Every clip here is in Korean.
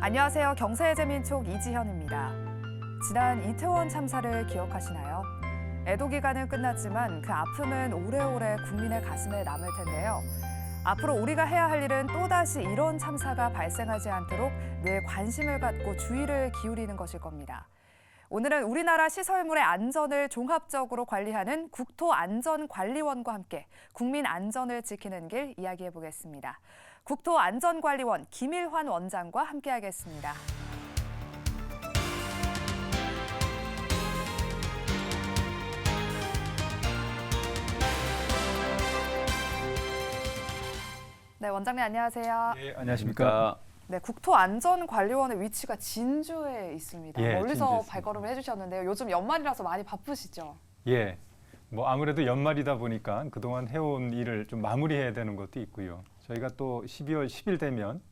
안녕하세요. 경세의 재민촉 이지현입니다. 지난 이태원 참사를 기억하시나요? 애도 기간은 끝났지만 그 아픔은 오래오래 국민의 가슴에 남을 텐데요. 앞으로 우리가 해야 할 일은 또다시 이런 참사가 발생하지 않도록 늘 관심을 갖고 주의를 기울이는 것일 겁니다. 오늘은 우리나라 시설물의 안전을 종합적으로 관리하는 국토안전관리원과 함께 국민 안전을 지키는 길 이야기해 보겠습니다. 국토안전관리원 김일환 원장과 함께하겠습니다. 네, 원장님 안녕하세요. 예, 안녕하십니까. 네, 국토안전관리원의 위치가 진주에 있습니다. 예, 멀리서 진주에 있습니다. 발걸음을 해주셨는데요. 요즘 연말이라서 많이 바쁘시죠? 예. 뭐 아무래도 연말이다 보니까 그동안 해온 일을 좀 마무리해야 되는 것도 있고요. 저희가 또 12월 10일 되면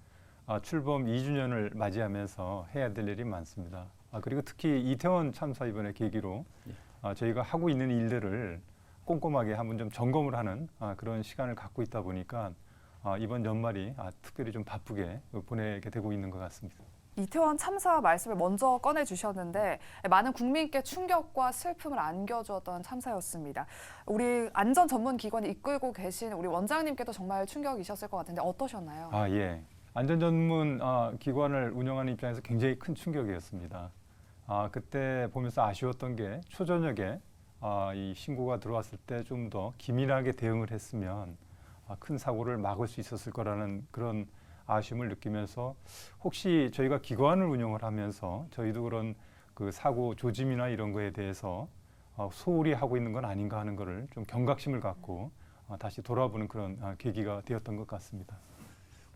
아, 출범 2주년을 맞이하면서 해야 될 일이 많습니다. 아, 그리고 특히 이태원 참사 이번에 계기로 아, 저희가 하고 있는 일들을 꼼꼼하게 한번 좀 점검을 하는 아, 그런 시간을 갖고 있다 보니까 아, 이번 연말이 아, 특별히 좀 바쁘게 보내게 되고 있는 것 같습니다. 이태원 참사 말씀을 먼저 꺼내 주셨는데 많은 국민께 충격과 슬픔을 안겨주었던 참사였습니다. 우리 안전 전문 기관이 이끌고 계신 우리 원장님께도 정말 충격이셨을 것 같은데 어떠셨나요? 아 예. 안전 전문 아, 기관을 운영하는 입장에서 굉장히 큰 충격이었습니다. 아 그때 보면서 아쉬웠던 게 초저녁에 아, 이 신고가 들어왔을 때 좀 더 기민하게 대응을 했으면 아, 큰 사고를 막을 수 있었을 거라는 그런 아쉬움을 느끼면서 혹시 저희가 기관을 운영을 하면서 저희도 그런 그 사고 조짐이나 이런 거에 대해서 어, 소홀히 하고 있는 건 아닌가 하는 거를 좀 경각심을 갖고 어, 다시 돌아보는 그런 아, 계기가 되었던 것 같습니다.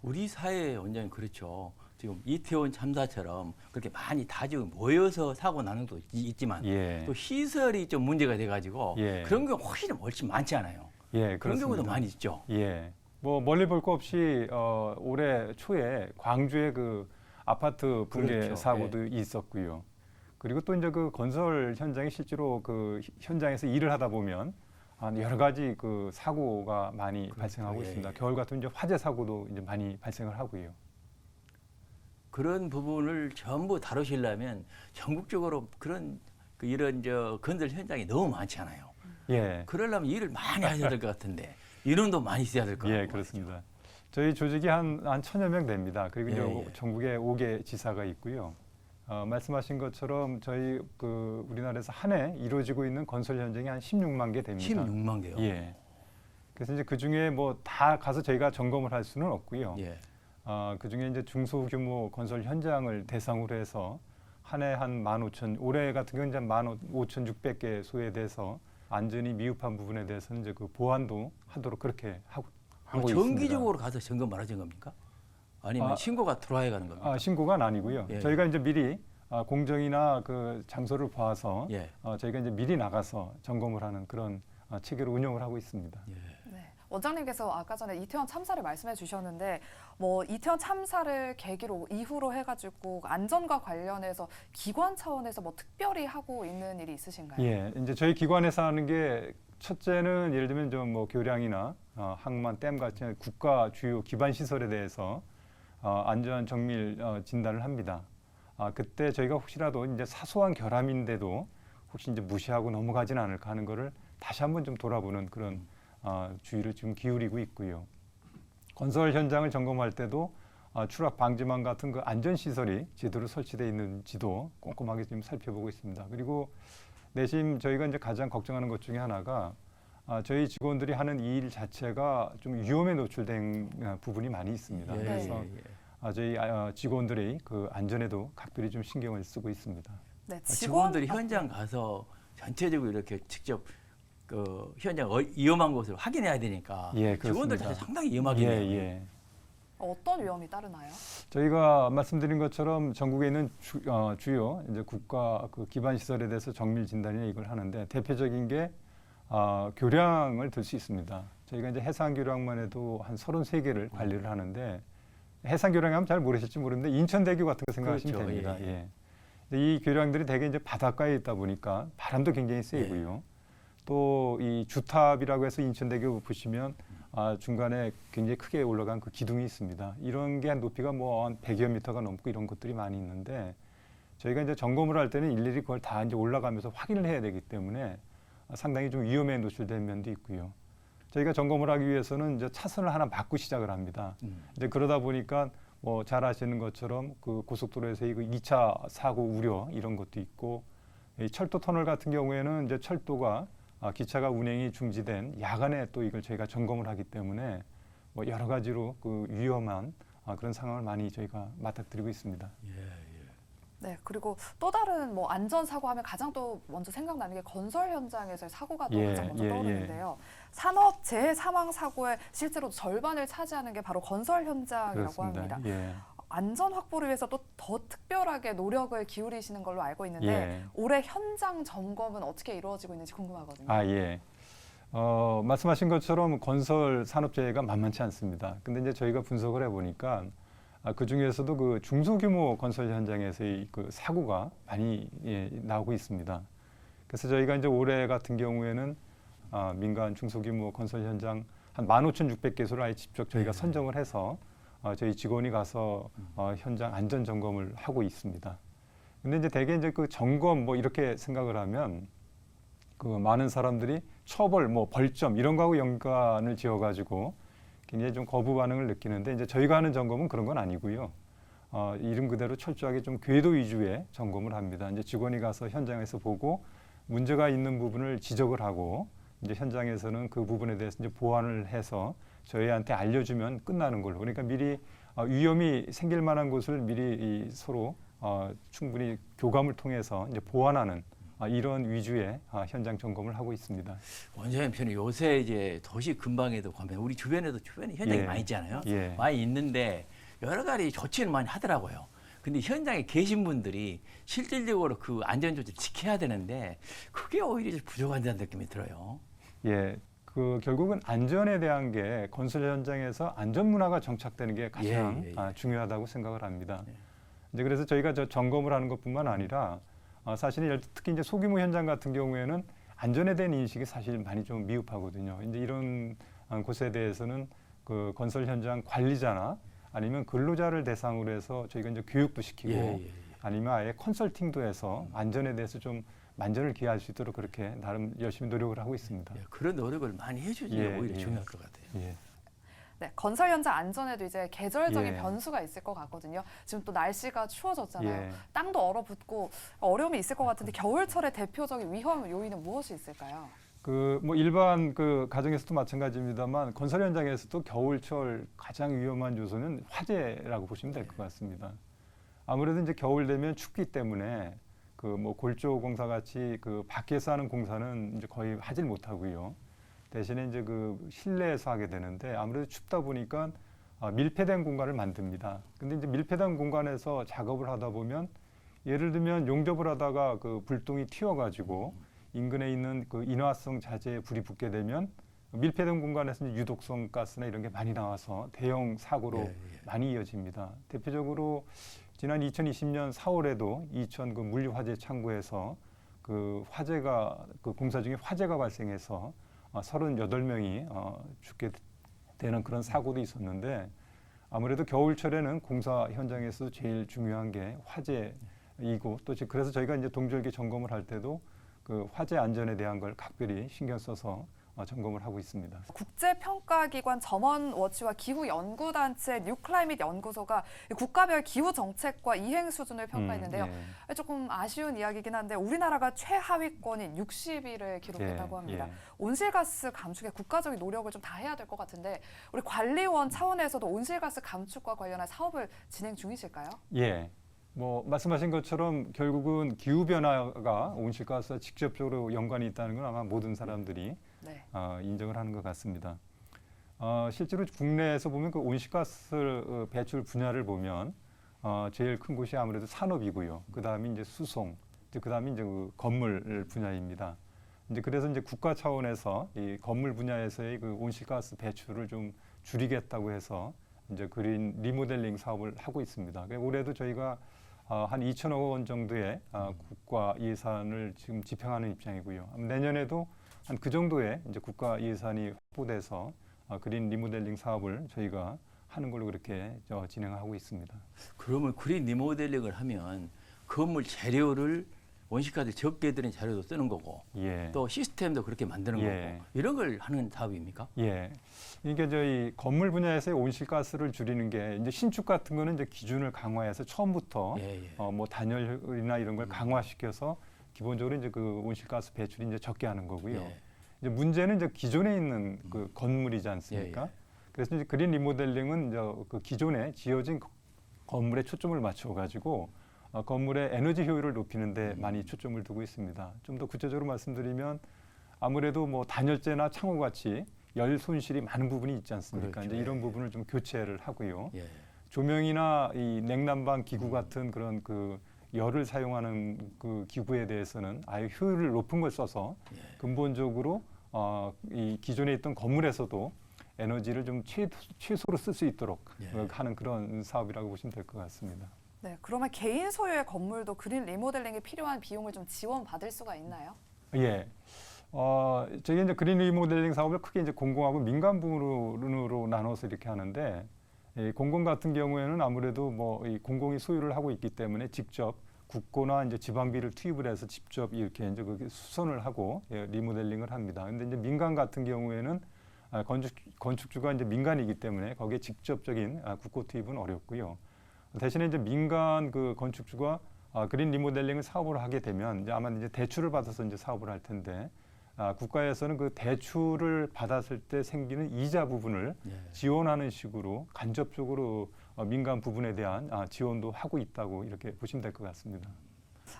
우리 사회 원장님 그렇죠. 지금 이태원 참사처럼 그렇게 많이 다지고 모여서 사고 나는 것도 이- 있지만 예. 또 시설이 좀 문제가 돼가지고 예. 그런 경우 훨씬 훨씬 많지 않아요. 예, 그런 경우도. 많이 있죠. 예. 뭐 멀리 볼 거 없이 어, 올해 초에 광주의 그 아파트 붕괴 그렇죠. 사고도 있었고요. 그리고 또 이제 그 건설 현장에 실제로 그 히- 현장에서 일을 하다 보면 아, 여러 가지 그 사고가 많이 발생하고 예, 있습니다. 예. 겨울 같은 이제 화재 사고도 이제 많이 발생을 하고요. 그런 부분을 전부 다루시려면 전국적으로 그런 그 이런 저 건설 현장이 너무 많잖아요. 예. 그러려면 일을 많이 하셔야 될 것 같은데 인원도 많이 있어야 될 것 같고 예, 그렇습니다. 저희 조직이 한, 한 천여 명 됩니다. 그리고 예, 예. 전국에 5개 지사가 있고요. 어, 말씀하신 것처럼 저희 그 우리나라에서 한 해 이루어지고 있는 건설 현장이 한 16만 개 됩니다. 16만 개요. 예. 그래서 이제 그 중에 뭐 다 가서 저희가 점검을 할 수는 없고요. 예. 어, 그 중에 이제 중소규모 건설 현장을 대상으로 해서 한 해 한 15,000, 올해 같은 경우는 이제 15,600개 소에 대해서 안전이 미흡한 부분에 대해서는 이제 그 보완도 하도록 그렇게 하고, 하고 있습니다. 정기적으로 가서 점검을 하신 겁니까? 아니면 아, 신고가 들어와야 가는 겁니까? 아, 신고가 아니고요. 예. 저희가 이제 미리 아, 공정이나 그 장소를 봐서 예. 어, 저희가 이제 미리 나가서 점검을 하는 그런 어, 체계로 운영을 하고 있습니다. 예. 네. 원장님께서 아까 전에 이태원 참사를 말씀해 주셨는데 뭐 이태원 참사를 계기로 이후로 해가지고 안전과 관련해서 기관 차원에서 뭐 특별히 하고 있는 일이 있으신가요? 예, 이제 저희 기관에서 하는 게 첫째는 예를 들면 좀 뭐 교량이나 어, 항만, 댐 같은 국가 주요 기반 시설에 대해서 어, 안전 정밀 어, 진단을 합니다. 아, 그때 저희가 혹시라도 이제 사소한 결함인데도 혹시 이제 무시하고 넘어가지는 않을까 하는 거를 다시 한번 좀 돌아보는 그런 어, 주의를 지금 기울이고 있고요. 건설 현장을 점검할 때도 어, 추락 방지망 같은 그 안전 시설이 제대로 설치되어 있는지도 꼼꼼하게 지금 살펴보고 있습니다. 그리고 내심 저희가 이제 가장 걱정하는 것 중에 하나가 아, 저희 직원들이 하는 이 일 자체가 좀 위험에 노출된 아, 부분이 많이 있습니다. 예, 그래서 예, 예. 아, 저희 아, 직원들의 그 안전에도 각별히 좀 신경을 쓰고 있습니다. 네, 아, 직원들이 현장 가서 전체적으로 이렇게 직접 그 현장 어, 위험한 곳을 확인해야 되니까 예, 직원들. 자체 상당히 예, 위험하겠네요. 예. 어떤 위험이 따르나요? 저희가 말씀드린 것처럼 전국에 있는 주, 어, 주요 이제 국가 그 기반 시설에 대해서 정밀 진단이나 이걸 하는데 대표적인 게 어, 교량을 들 수 있습니다. 저희가 이제 해상 교량만 해도 한 33개를 관리를 하는데 해상 교량 하면 잘 모르실지 모르는데 인천대교 같은 거 생각하시면 그렇죠, 됩니다. 예. 예. 이 교량들이 대개 이제 바닷가에 있다 보니까 바람도 굉장히 세고요. 또 이 주탑이라고 해서 인천대교 보시면 아, 중간에 굉장히 크게 올라간 그 기둥이 있습니다. 이런 게한 높이가 뭐 한 100여 미터가 넘고 이런 것들이 많이 있는데 저희가 이제 점검을 할 때는 일일이 그걸 다 이제 올라가면서 확인을 해야 되기 때문에 상당히 좀 위험에 노출된 면도 있고요. 저희가 점검을 하기 위해서는 이제 차선을 하나 막고 시작을 합니다. 음. 이제 그러다 보니까 뭐 잘 아시는 것처럼 그 고속도로에서의 그 2차 사고 우려 이런 것도 있고 이 철도 터널 같은 경우에는 이제 철도가 아, 기차가 운행이 중지된 야간에 또 이걸 저희가 점검을 하기 때문에 뭐 여러 가지로 그 위험한 아, 그런 상황을 많이 저희가 맞닥뜨리고 있습니다. 예, 예. 네, 그리고 또 다른 뭐 안전 사고 하면 가장 또 먼저 생각나는 게 건설 현장에서의 사고가 또 예, 가장 먼저 예, 떠오르는데요. 산업 재해 사망 사고의 실제로 절반을 차지하는 게 바로 건설 현장이라고 합니다. 예. 안전 확보를 위해서 또 더 특별하게 노력을 기울이시는 걸로 알고 있는데 예. 올해 현장 점검은 어떻게 이루어지고 있는지 궁금하거든요. 아, 예. 어, 말씀하신 것처럼 건설 산업재해가 만만치 않습니다. 근데 이제 저희가 분석을 해보니까 아, 그 중에서도 그 중소규모 건설 현장에서의 그 사고가 많이 예, 나오고 있습니다. 그래서 저희가 이제 올해 같은 경우에는 아, 민간 중소규모 건설 현장 한 15,600개소를 아예 직접 저희가 네. 선정을 해서 어, 저희 직원이 가서 어, 현장 안전 점검을 하고 있습니다. 근데 이제 대개 이제 그 점검 뭐 이렇게 생각을 하면 그 많은 사람들이 처벌, 뭐 벌점 이런 거하고 연관을 지어가지고 굉장히 좀 거부 반응을 느끼는데 이제 저희가 하는 점검은 그런 건 아니고요. 어, 이름 그대로 철저하게 좀 궤도 위주의 점검을 합니다. 이제 직원이 가서 현장에서 보고 문제가 있는 부분을 지적을 하고 이제 현장에서는 그 부분에 대해서 이제 보완을 해서 저희한테 알려주면 끝나는 걸로. 그러니까 미리 어, 위험이 생길 만한 곳을 미리 이 서로 어, 충분히 교감을 통해서 이제 보완하는 아, 이런 위주의 아, 현장 점검을 하고 있습니다. 원장님 저는 요새 이제 도시 근방에도 가면 우리 주변에도 주변에 현장이 예. 많이 있잖아요. 예. 많이 있는데 여러 가지 조치는 많이 하더라고요. 근데 현장에 계신 분들이 실질적으로 그 안전 조치를 지켜야 되는데 그게 오히려 좀 부족한다는 느낌이 들어요. 예, 그 결국은 안전에 대한 게 건설 현장에서 안전 문화가 정착되는 게 가장 예, 예, 예. 아, 중요하다고 생각을 합니다. 예. 이제 그래서 저희가 저 점검을 하는 것뿐만 아니라 아, 사실은 특히 이제 소규모 현장 같은 경우에는 안전에 대한 인식이 사실 많이 좀 미흡하거든요. 이제 이런 아, 곳에 대해서는 그 건설 현장 관리자나 아니면 근로자를 대상으로 해서 저희가 이제 교육도 시키고 예, 예. 아니면 아예 컨설팅도 해서 안전에 대해서 좀 만전을 기할 수 있도록 그렇게 나름 열심히 노력을 하고 있습니다. 예, 그런 노력을 많이 해주지 예, 오히려 예. 중요할 것 같아요. 예. 네, 건설 현장 안전에도 이제 계절적인 예. 변수가 있을 것 같거든요. 지금 또 날씨가 추워졌잖아요. 예. 땅도 얼어붙고 어려움이 있을 것 같은데 겨울철의 대표적인 위험 요인은 무엇이 있을까요? 그 뭐 일반 그 가정에서도 마찬가지입니다만 건설 현장에서도 겨울철 가장 위험한 요소는 화재라고 보시면 될 것 같습니다. 아무래도 이제 겨울 되면 춥기 때문에 그 뭐 골조 공사 같이 그 밖에서 하는 공사는 이제 거의 하질 못하고요. 대신에 이제 그 실내에서 하게 되는데 아무래도 춥다 보니까 아, 밀폐된 공간을 만듭니다. 근데 이제 밀폐된 공간에서 작업을 하다 보면 예를 들면 용접을 하다가 그 불똥이 튀어가지고 인근에 있는 그 인화성 자재에 불이 붙게 되면 밀폐된 공간에서 유독성 가스나 이런 게 많이 나와서 대형 사고로 예, 예. 많이 이어집니다. 대표적으로 지난 2020년 4월에도 이천 그 물류 화재 창고에서 그 화재가 그 공사 중에 화재가 발생해서 어, 38명이 어, 죽게 되는 그런 사고도 있었는데 아무래도 겨울철에는 공사 현장에서 제일 중요한 게 화재이고 또 지- 그래서 저희가 이제 동절기 점검을 할 때도 그 화재 안전에 대한 걸 각별히 신경 써서 어, 점검을 하고 있습니다. 국제평가기관 점원워치와 기후연구단체 뉴클라이밋 연구소가 국가별 기후 정책과 이행 수준을 평가했는데요. 음, 예. 조금 아쉬운 이야기긴 한데 우리나라가 최하위권인 60위를 기록했다고 예, 합니다. 예. 온실가스 감축에 국가적인 노력을 좀 다 해야 될 것 같은데 우리 관리원 차원에서도 온실가스 감축과 관련한 사업을 진행 중이실까요? 예. 뭐 말씀하신 것처럼 결국은 기후 변화가 온실가스와 직접적으로 연관이 있다는 건 아마 모든 사람들이 네. 어, 인정을 하는 것 같습니다. 어, 실제로 국내에서 보면 그 온실가스 어, 배출 분야를 보면 어, 제일 큰 곳이 아무래도 산업이고요. 그 다음에 이제 수송, 그 다음에 이제 그 건물 분야입니다. 이제 그래서 이제 국가 차원에서 이 건물 분야에서의 그 온실가스 배출을 좀 줄이겠다고 해서 이제 그린 리모델링 사업을 하고 있습니다. 그러니까 올해도 저희가 어, 한 2천억 원 정도의 어, 국가 예산을 지금 집행하는 입장이고요. 내년에도 한 그 정도의 이제 국가 예산이 확보돼서 어, 그린 리모델링 사업을 저희가 하는 걸로 그렇게 저 진행하고 있습니다. 그러면 그린 리모델링을 하면 건물 재료를 원시가들 적게 들인 재료도 쓰는 거고 예. 또 시스템도 그렇게 만드는 예. 거고 이런 걸 하는 사업입니까? 예. 이게 저희 건물 분야에서의 온실가스를 줄이는 게 이제 신축 같은 거는 이제 기준을 강화해서 처음부터 예, 예. 어, 뭐 단열이나 이런 걸 음. 강화시켜서 기본적으로 이제 그 온실가스 배출이 이제 적게 하는 거고요. 예. 이제 문제는 이제 기존에 있는 그 건물이지 않습니까? 예, 예. 그래서 이제 그린 리모델링은 이제 그 기존에 지어진 거- 건물에 초점을 맞춰 가지고 어, 건물의 에너지 효율을 높이는데 음. 많이 초점을 두고 있습니다. 좀 더 구체적으로 말씀드리면 아무래도 뭐 단열재나 창호 같이 열 손실이 많은 부분이 있지 않습니까? 그렇죠. 이제 이런 예. 부분을 좀 교체를 하고요. 예. 조명이나 이 냉난방 기구 음. 같은 그런 그 열을 사용하는 그 기구에 대해서는 아예 효율을 높은 걸 써서 예. 근본적으로 어, 이 기존에 있던 건물에서도 에너지를 좀 최, 최소로 쓸 수 있도록 예. 어, 하는 그런 사업이라고 보시면 될 것 같습니다. 네, 그러면 개인 소유의 건물도 그린 리모델링에 필요한 비용을 좀 지원받을 수가 있나요? 예. 어, 저희 이제 그린 리모델링 사업을 크게 이제 공공하고 민간 부문으로 나눠서 이렇게 하는데 이 공공 같은 경우에는 아무래도 뭐이 공공이 소유를 하고 있기 때문에 직접 국고나 이제 지방비를 투입을 해서 직접 이렇게 이제 그 수선을 하고 예, 리모델링을 합니다. 근데 이제 민간 같은 경우에는 아, 건축 건축주가 이제 민간이기 때문에 거기에 직접적인 아, 국고 투입은 어렵고요. 대신에 이제 민간 그 건축주가 아, 그린 리모델링을 사업을 하게 되면 이제 아마 이제 대출을 받아서 이제 사업을 할 텐데 아, 국가에서는 그 대출을 받았을 때 생기는 이자 부분을 예. 지원하는 식으로 간접적으로 어, 민간 부분에 대한 아, 지원도 하고 있다고 이렇게 보시면 될 것 같습니다.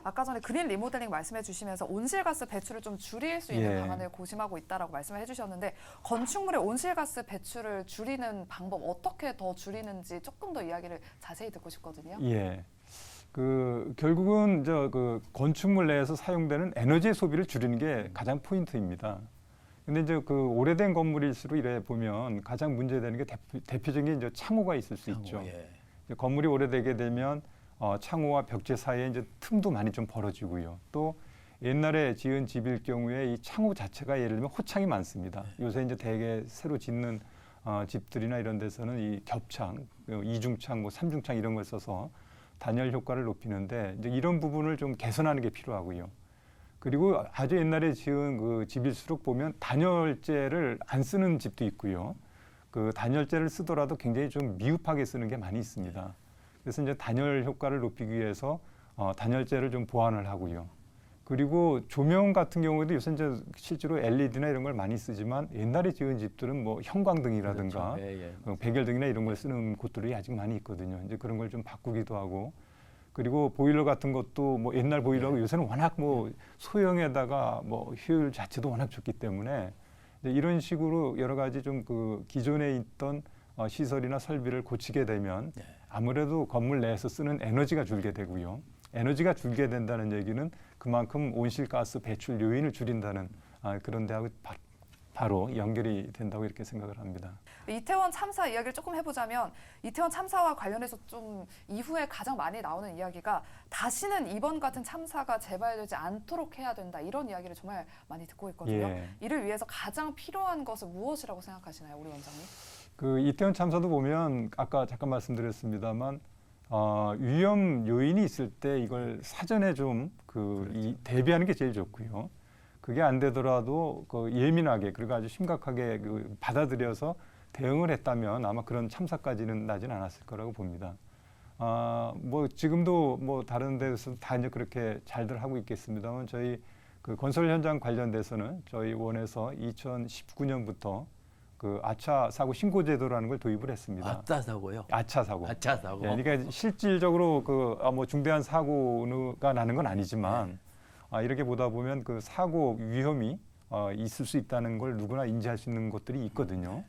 아까 전에 그린 리모델링 말씀해 주시면서 온실가스 배출을 좀 줄일 수 있는 예. 방안을 고심하고 있다라고 말씀을 해 주셨는데 건축물의 온실가스 배출을 줄이는 방법 어떻게 더 줄이는지 조금 더 이야기를 자세히 듣고 싶거든요. 예. 그 결국은 저그 건축물 내에서 사용되는 에너지 소비를 줄이는 게 가장 포인트입니다. 근데 이제 그 오래된 건물일수록 이래 보면 가장 문제되는 게 대표, 대표적인 이제 창호가 있을 수 있죠. 창호, 예. 이제 건물이 오래되게 되면 어, 창호와 벽체 사이에 이제 틈도 많이 좀 벌어지고요. 또 옛날에 지은 집일 경우에 이 창호 자체가 예를 들면 호창이 많습니다. 요새 이제 대개 새로 짓는 어, 집들이나 이런 데서는 이 겹창, 그 이중창, 뭐 삼중창 이런 걸 써서 단열 효과를 높이는데 이제 이런 부분을 좀 개선하는 게 필요하고요. 그리고 아주 옛날에 지은 그 집일수록 보면 단열재를 안 쓰는 집도 있고요. 그 단열재를 쓰더라도 굉장히 좀 미흡하게 쓰는 게 많이 있습니다. 그래서 이제 단열 효과를 높이기 위해서 어, 단열재를 좀 보완을 하고요. 그리고 조명 같은 경우에도 요새 이제 실제로 LED나 이런 걸 많이 쓰지만 옛날에 지은 집들은 뭐 형광등이라든가 그렇죠. 예, 예. 어, 백열등이나 이런 걸 쓰는 곳들이 아직 많이 있거든요. 이제 그런 걸 좀 바꾸기도 하고 그리고 보일러 같은 것도 뭐 옛날 보일러가 네. 요새는 워낙 뭐 소형에다가 뭐 효율 자체도 워낙 좋기 때문에 이런 식으로 여러 가지 좀 그 기존에 있던 어, 시설이나 설비를 고치게 되면 네. 아무래도 건물 내에서 쓰는 에너지가 줄게 되고요. 에너지가 줄게 된다는 얘기는 그만큼 온실가스 배출 요인을 줄인다는 아, 그런 데하고 바, 바로 연결이 된다고 이렇게 생각을 합니다. 이태원 참사 이야기를 조금 해보자면 이태원 참사와 관련해서 좀 이후에 가장 많이 나오는 이야기가 다시는 이번 같은 참사가 재발되지 않도록 해야 된다 이런 이야기를 정말 많이 듣고 있거든요. 예. 이를 위해서 가장 필요한 것은 무엇이라고 생각하시나요, 우리 원장님? 그 이태원 참사도 보면 아까 잠깐 말씀드렸습니다만 어, 위험 요인이 있을 때 이걸 사전에 좀그이 대비하는 게 제일 좋고요. 그게 안 되더라도 그 예민하게 그리고 아주 심각하게 그 받아들여서 대응을 했다면 아마 그런 참사까지는 나진 않았을 거라고 봅니다. 아, 뭐 지금도 뭐 다른 데서 다 이제 그렇게 잘들 하고 있겠습니다만 저희 그 건설 현장 관련돼서는 저희 원에서 2019년부터 그 아차 사고 신고 제도라는 걸 도입을 했습니다. 아따 사고요. 아차 사고. 아차 사고. 예, 그러니까 실질적으로 그 뭐 중대한 사고가 나는 건 아니지만 아, 이렇게 보다 보면 그 사고 위험이 어, 있을 수 있다는 걸 누구나 인지할 수 있는 것들이 있거든요.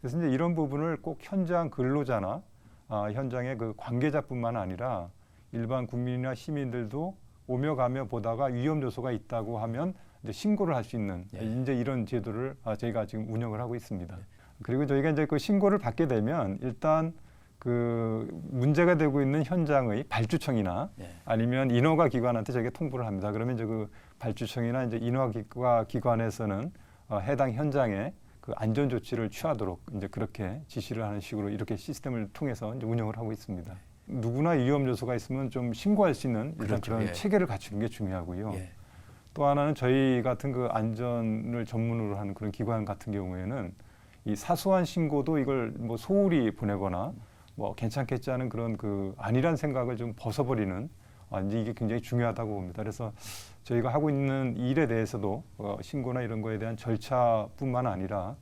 그래서 이제 이런 부분을 꼭 현장 근로자나 아, 현장의 그 관계자뿐만 아니라 일반 국민이나 시민들도 오며 가며 보다가 위험 요소가 있다고 하면 이제 신고를 할 수 있는 예. 이제 이런 제도를 아, 저희가 지금 운영을 하고 있습니다. 그리고 저희가 이제 그 신고를 받게 되면 일단 그 문제가 되고 있는 현장의 발주청이나 예. 아니면 인허가 기관한테 저희가 통보를 합니다. 그러면 이제 그 발주청이나 이제 인허가 기관에서는 어, 해당 현장에 그그 안전 조치를 취하도록 이제 그렇게 지시를 하는 식으로 이렇게 시스템을 통해서 이제 운영을 하고 있습니다. 누구나 위험 요소가 있으면 좀 신고할 수 있는 그렇죠. 그런 예. 체계를 갖추는 게 중요하고요. 예. 또 하나는 저희 같은 그 안전을 전문으로 하는 그런 기관 같은 경우에는 이 사소한 신고도 이걸 뭐 소홀히 보내거나 뭐 괜찮겠지 하는 그런 그 아니란 생각을 좀 벗어버리는 아, 이게 굉장히 중요하다고 봅니다. 그래서 저희가 하고 있는 일에 대해서도 어, 신고나 이런 거에 대한 절차뿐만 아니라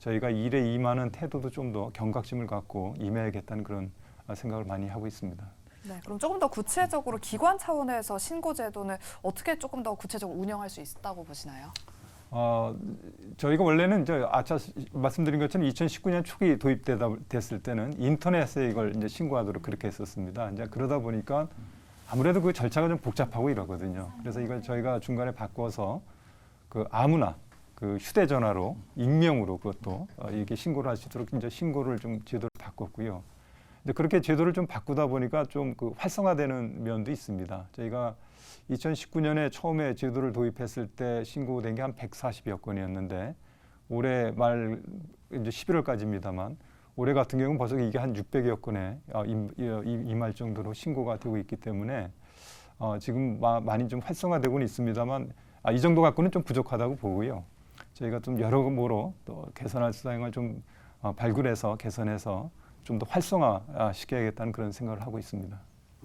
저희가 일에 임하는 태도도 좀 더 경각심을 갖고 임해야겠다는 그런 아, 생각을 많이 하고 있습니다. 네, 그럼 조금 더 구체적으로 기관 차원에서 신고 제도는 어떻게 조금 더 구체적으로 운영할 수 있다고 보시나요? 어, 저희가 원래는 이제 아까 말씀드린 것처럼 2019년 초기 도입되다 됐을 때는 인터넷에 이걸 이제 신고하도록 그렇게 했었습니다. 이제 그러다 보니까 아무래도 그 절차가 좀 복잡하고 이러거든요. 그래서 이걸 저희가 중간에 바꿔서 그 아무나 그 휴대전화로 익명으로 그것도 어, 이렇게 신고를 할 수 있도록 이제 신고를 좀 제도를 바꿨고요. 이제 그렇게 제도를 좀 바꾸다 보니까 좀 그 활성화되는 면도 있습니다. 저희가 2019년에 처음에 제도를 도입했을 때 신고된 게 한 140여 건이었는데 올해 말 이제 11월까지입니다만 올해 같은 경우는 벌써 이게 한 600여 건에 어, 임할 정도로 신고가 되고 있기 때문에 어, 지금 마, 많이 좀 활성화되고는 있습니다만 아, 이 정도 갖고는 좀 부족하다고 보고요. 저희가 좀 여러모로 또 개선할 사항을 좀 어, 발굴해서 개선해서 좀 더 활성화 시켜야겠다는 그런 생각을 하고 있습니다.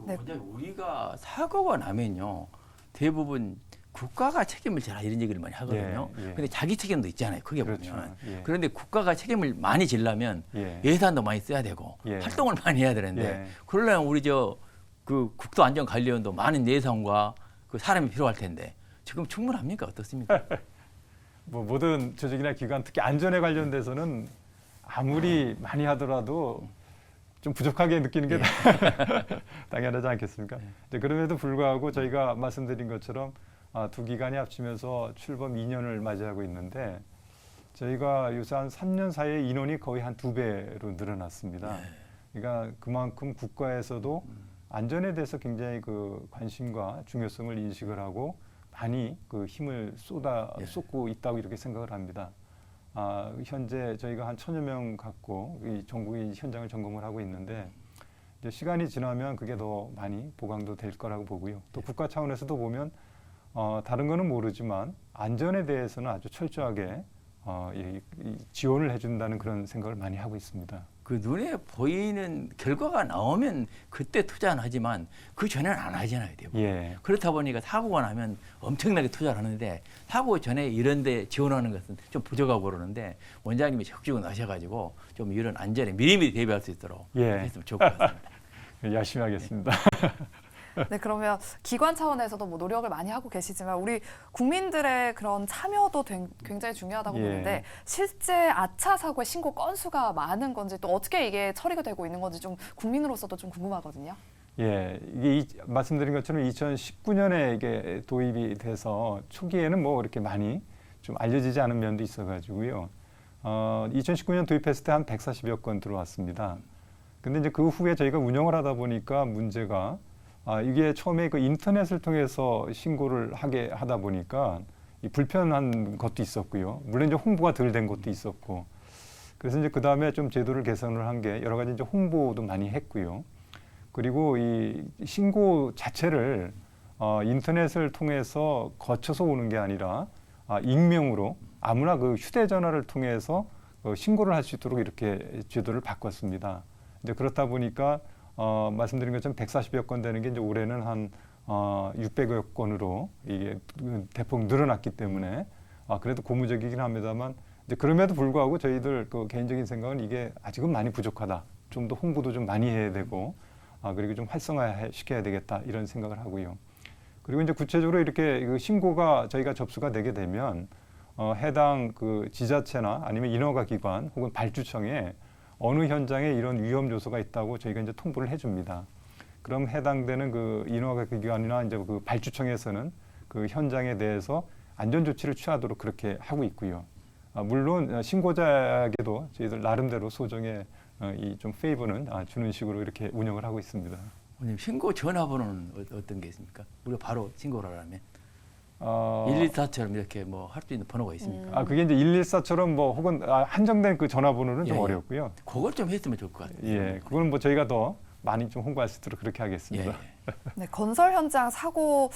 네. 원장님 우리가 사고가 나면요 대부분 국가가 책임을 져라 이런 얘기를 많이 하거든요. 예, 예. 근데 자기 책임도 있잖아요. 크게 그렇죠. 보면. 예. 그런데 국가가 책임을 많이 지려면 예. 예산도 많이 써야 되고 예. 활동을 많이 해야 되는데 예. 그러려면 우리 저 그 국토안전관리원도 많은 예산과 그 사람이 필요할 텐데 지금 충분합니까 어떻습니까? 뭐 모든 조직이나 기관 특히 안전에 관련돼서는 아무리 많이 하더라도 좀 부족하게 느끼는 게 당연하지 않겠습니까? 네, 그럼에도 불구하고 저희가 말씀드린 것처럼 아, 두 기관이 합치면서 출범 2년을 맞이하고 있는데 저희가 요새 한 3년 사이에 인원이 거의 한 두 배로 늘어났습니다. 그러니까 그만큼 국가에서도 안전에 대해서 굉장히 그 관심과 중요성을 인식을 하고 많이 그 힘을 쏟아 예. 쏟고 있다고 이렇게 생각을 합니다. 아, 현재 저희가 한 천여 명 갖고 이 전국의 현장을 점검을 하고 있는데 이제 시간이 지나면 그게 더 많이 보강도 될 거라고 보고요. 또 국가 차원에서도 보면 어, 다른 거는 모르지만 안전에 대해서는 아주 철저하게 어, 이, 이 지원을 해준다는 그런 생각을 많이 하고 있습니다. 그 눈에 보이는 결과가 나오면 그때 투자는 하지만 그 전에는 안 하잖아요. 대부분. 예, 그렇다 보니까 사고가 나면 엄청나게 투자를 하는데 사고 전에 이런 데 지원하는 것은 좀 부족하고 그러는데 원장님이 적극적으로 나셔가지고 좀 이런 안전에 미리미리 대비할 수 있도록 예. 했으면 좋을 것 같습니다. 열심히 하겠습니다. 네, 그러면 기관 차원에서도 뭐 노력을 많이 하고 계시지만 우리 국민들의 그런 참여도 된- 굉장히 중요하다고 예. 보는데 실제 아차 사고의 신고 건수가 많은 건지 또 어떻게 이게 처리가 되고 있는 건지 좀 국민으로서도 좀 궁금하거든요. 예, 이게 이, 말씀드린 것처럼 2019년에 이게 도입이 돼서 초기에는 뭐 이렇게 많이 좀 알려지지 않은 면도 있어가지고요. 어, 2019년 도입했을 때 한 140여 건 들어왔습니다. 근데 이제 그 후에 저희가 운영을 하다 보니까 문제가 아, 이게 처음에 그 인터넷을 통해서 신고를 하게 하다 보니까 이 불편한 것도 있었고요. 물론 이제 홍보가 덜 된 것도 있었고. 그래서 이제 그 다음에 좀 제도를 개선을 한 게 여러 가지 이제 홍보도 많이 했고요. 그리고 이 신고 자체를 어, 인터넷을 통해서 거쳐서 오는 게 아니라 아, 익명으로 아무나 그 휴대전화를 통해서 어, 신고를 할 수 있도록 이렇게 제도를 바꿨습니다. 이제 그렇다 보니까 어, 말씀드린 것처럼 140여 건 되는 게 이제 올해는 한 어, 600여 건으로 이게 대폭 늘어났기 때문에 아, 그래도 고무적이긴 합니다만 이제 그럼에도 불구하고 저희들 그 개인적인 생각은 이게 아직은 많이 부족하다. 좀 더 홍보도 좀 많이 해야 되고 아, 그리고 좀 활성화 시켜야 되겠다 이런 생각을 하고요. 그리고 이제 구체적으로 이렇게 그 신고가 저희가 접수가 되게 되면 어, 해당 그 지자체나 아니면 인허가 기관 혹은 발주청에 어느 현장에 이런 위험 요소가 있다고 저희가 이제 통보를 해줍니다. 그럼 해당되는 그 인허가 기관이나 이제 그 발주청에서는 그 현장에 대해서 안전 조치를 취하도록 그렇게 하고 있고요. 아, 물론 어, 신고자에게도 저희들 나름대로 소정의 어, 이좀 페이버는 아, 주는 식으로 이렇게 운영을 하고 있습니다. 신고 전화번호는 어- 어떤 게 있습니까? 우리가 바로 신고를 하려면 어, 114처럼 이렇게 뭐 할 수 있는 번호가 있습니까? 아 그게 이제 114처럼 뭐 혹은 아, 한정된 그 전화번호는 좀 예, 예. 어렵고요. 그걸 좀 했으면 좋을 것 같아요. 예, 그거는 뭐 저희가 더 많이 좀 홍보할 수 있도록 그렇게 예. 하겠습니다. 네, 건설 현장 사고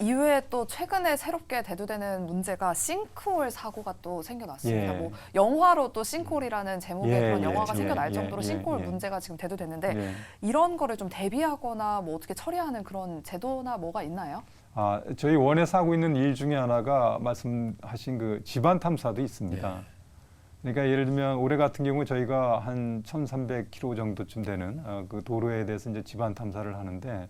이외에 또 최근에 새롭게 대두되는 문제가 싱크홀 사고가 또 생겨났습니다. 예. 뭐 영화로 또 싱크홀이라는 제목의 예, 그런 예, 영화가 예, 생겨날 예, 정도로 예, 싱크홀 예. 문제가 지금 대두됐는데 예. 이런 거를 좀 대비하거나 뭐 어떻게 처리하는 그런 제도나 뭐가 있나요? 아, 저희 원에서 하고 있는 일 중에 하나가 말씀하신 그 집안 탐사도 있습니다. 예. 그러니까 예를 들면 올해 같은 경우 저희가 한 1,300km 정도쯤 되는 어, 그 도로에 대해서 이제 집안 탐사를 하는데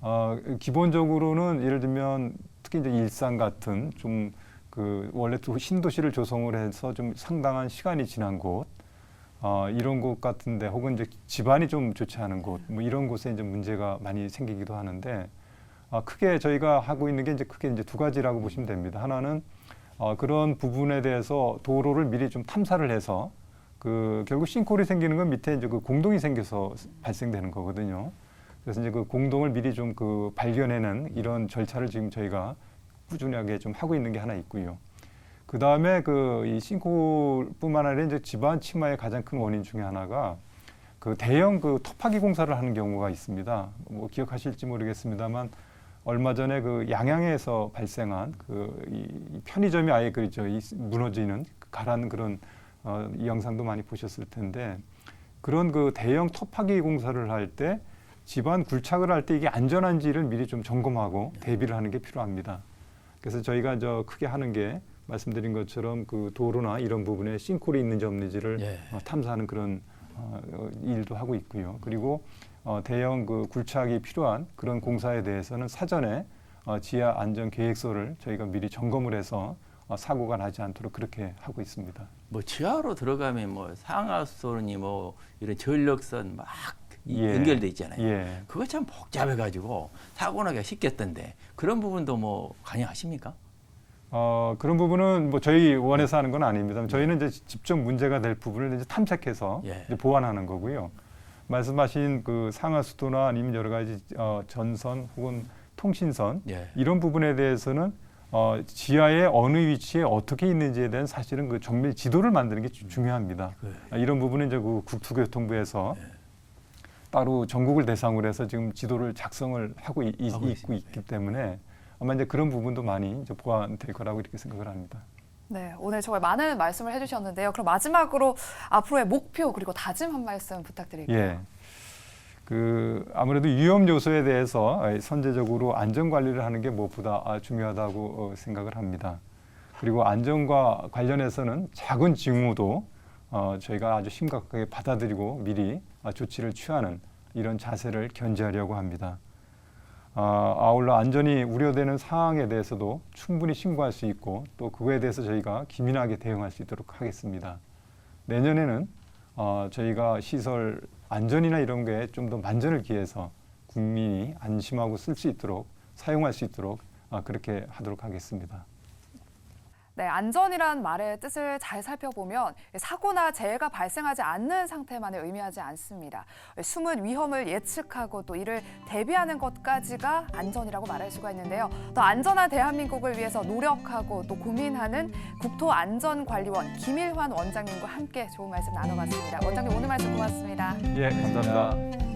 어, 기본적으로는 예를 들면 특히 이제 일산 같은 좀 그 원래 또 신도시를 조성을 해서 좀 상당한 시간이 지난 곳 어, 이런 곳 같은데 혹은 이제 집안이 좀 좋지 않은 곳 뭐 이런 곳에 이제 문제가 많이 생기기도 하는데 아, 크게 저희가 하고 있는 게 이제 크게 이제 두 가지라고 보시면 됩니다. 하나는 어, 그런 부분에 대해서 도로를 미리 좀 탐사를 해서 그 결국 싱크홀이 생기는 건 밑에 이제 그 공동이 생겨서 발생되는 거거든요. 그래서 이제 그 공동을 미리 좀 그 발견해낸 이런 절차를 지금 저희가 꾸준하게 좀 하고 있는 게 하나 있고요. 그 다음에 그 이 싱크홀뿐만 아니라 이제 집안 침하의 가장 큰 원인 중에 하나가 그 대형 그 토파기 공사를 하는 경우가 있습니다. 뭐 기억하실지 모르겠습니다만 얼마 전에 그 양양에서 발생한 그이 편의점이 아예 그저 이 무너지는 가라는 그런 어, 이 영상도 많이 보셨을 텐데 그런 그 대형 토파기 공사를 할 때 집안 굴착을 할 때 이게 안전한지를 미리 좀 점검하고 대비를 하는 게 필요합니다. 그래서 저희가 저 크게 하는 게 말씀드린 것처럼 그 도로나 이런 부분에 싱크홀이 있는지 없는지를 예. 어, 탐사하는 그런 어, 어, 일도 하고 있고요. 그리고 어, 대형 그 굴착이 필요한 그런 공사에 대해서는 사전에 어, 지하 안전 계획서를 저희가 미리 점검을 해서 어, 사고가 나지 않도록 그렇게 하고 있습니다. 뭐 지하로 들어가면 뭐 상하선이 뭐 이런 전력선 막 이- 예. 연결돼 있잖아요. 예. 그거 참 복잡해 가지고 사고 나기가 쉽겠던데 그런 부분도 뭐 관여하십니까? 어, 그런 부분은 뭐 저희 원에서 하는 건 아닙니다. 저희는 이제 직접 문제가 될 부분을 이제 탐색해서 예. 이제 보완하는 거고요. 말씀하신 그 상하 수도나 아니면 여러 가지 어, 전선 혹은 통신선 예. 이런 부분에 대해서는 어, 지하에 어느 위치에 어떻게 있는지에 대한 사실은 그 정밀 지도를 만드는 게 주- 중요합니다. 그, 아, 이런 부분은 이제 그 국토교통부에서 예. 따로 전국을 대상으로 해서 지금 지도를 작성을 하고, 이, 이- 하고 있고. 있기 때문에 아마 이제 그런 부분도 많이 이제 보완될 거라고 이렇게 생각을 합니다. 네, 오늘 정말 많은 말씀을 해주셨는데요. 그럼 마지막으로 앞으로의 목표 그리고 다짐 한 말씀 부탁드릴게요. 예. 그 아무래도 위험 요소에 대해서 선제적으로 안전 관리를 하는 게 무엇보다 아, 중요하다고 어, 생각을 합니다. 그리고 안전과 관련해서는 작은 징후도 어, 저희가 아주 심각하게 받아들이고 미리 아, 조치를 취하는 이런 자세를 견지하려고 합니다. 아, 아울러 안전이 우려되는 상황에 대해서도 충분히 신고할 수 있고 또 그거에 대해서 저희가 기민하게 대응할 수 있도록 하겠습니다. 내년에는 어, 저희가 시설 안전이나 이런 게 좀 더 만전을 기해서 국민이 안심하고 쓸 수 있도록 사용할 수 있도록 아, 그렇게 하도록 하겠습니다. 네, 안전이란 말의 뜻을 잘 살펴보면 사고나 재해가 발생하지 않는 상태만을 의미하지 않습니다. 숨은 위험을 예측하고 또 이를 대비하는 것까지가 안전이라고 말할 수가 있는데요. 더 안전한 대한민국을 위해서 노력하고 또 고민하는 국토안전관리원 김일환 원장님과 함께 좋은 말씀 나눠봤습니다. 원장님 오늘 말씀 고맙습니다. 예, 감사합니다.